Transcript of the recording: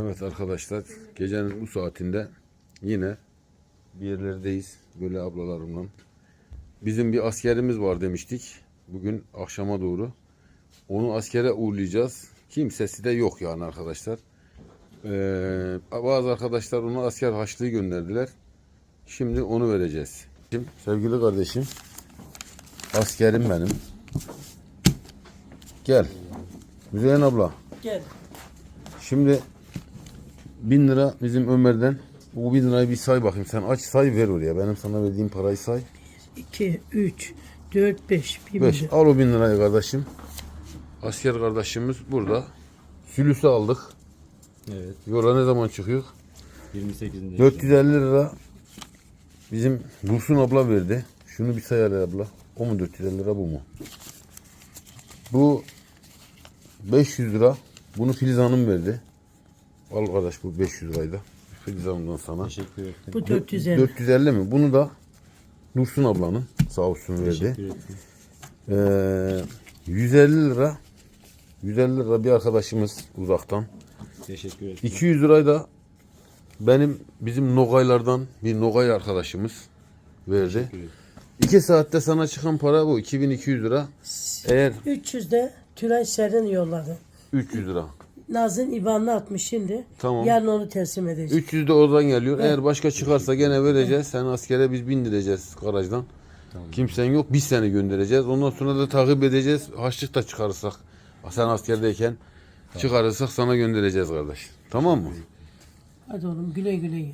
Evet arkadaşlar gecenin bu saatinde yine bir yerlerdeyiz böyle ablalarımla. Bizim bir askerimiz var demiştik. Bugün akşama doğru. Onu askere uğurlayacağız. Kimsesi de yok yani arkadaşlar. Ee, bazı arkadaşlar ona asker haçlığı gönderdiler. Şimdi onu vereceğiz. Şimdi sevgili kardeşim askerim benim. Gel. Müzeyyen abla. Gel. Şimdi bin lira bizim Ömer'den. Bu bin lirayı bir say bakayım. Sen aç say ver oraya. Benim sana verdiğim parayı say. 2, 3, 4, 5. Bir Beş. milyon. Al o bin lirayı kardeşim. Asker kardeşimiz burada. Sülüsü aldık. Evet. Yola ne zaman çıkıyor? 28'inde. 450 lira bizim Dursun abla verdi. Şunu bir say hele abla. O mu 450 lira bu mu? Bu 500 lira. Bunu Filiz Hanım verdi. Al kardeş bu 500 liraydı. Filiz Hanım'dan sana. Teşekkür ettim. Bu 450. 450 mi? Bunu da Dursun ablanın sağ olsun verdi. Teşekkür ettim. Ee, 150 lira 150 lira bir arkadaşımız uzaktan. Teşekkür ettim. 200 lirayı da benim bizim Nogaylardan bir Nogay arkadaşımız verdi. Teşekkür ettim. 2 saatte sana çıkan para bu 2200 lira. Eğer 300 de Tülay Serden yolladı. 300 lira. Naz'ın IBAN'ını atmış şimdi. Tamam. Yarın onu teslim edeceğiz. 300 de oradan geliyor. Eğer başka çıkarsa gene vereceğiz. Sen askere biz bindireceğiz garajdan. Kimsen yok. Biz seni göndereceğiz. Ondan sonra da takip edeceğiz. Haçlık da çıkarırsak. Sen askerdeyken çıkarırsak sana göndereceğiz kardeş. Tamam mı? Hadi oğlum güle güle ye.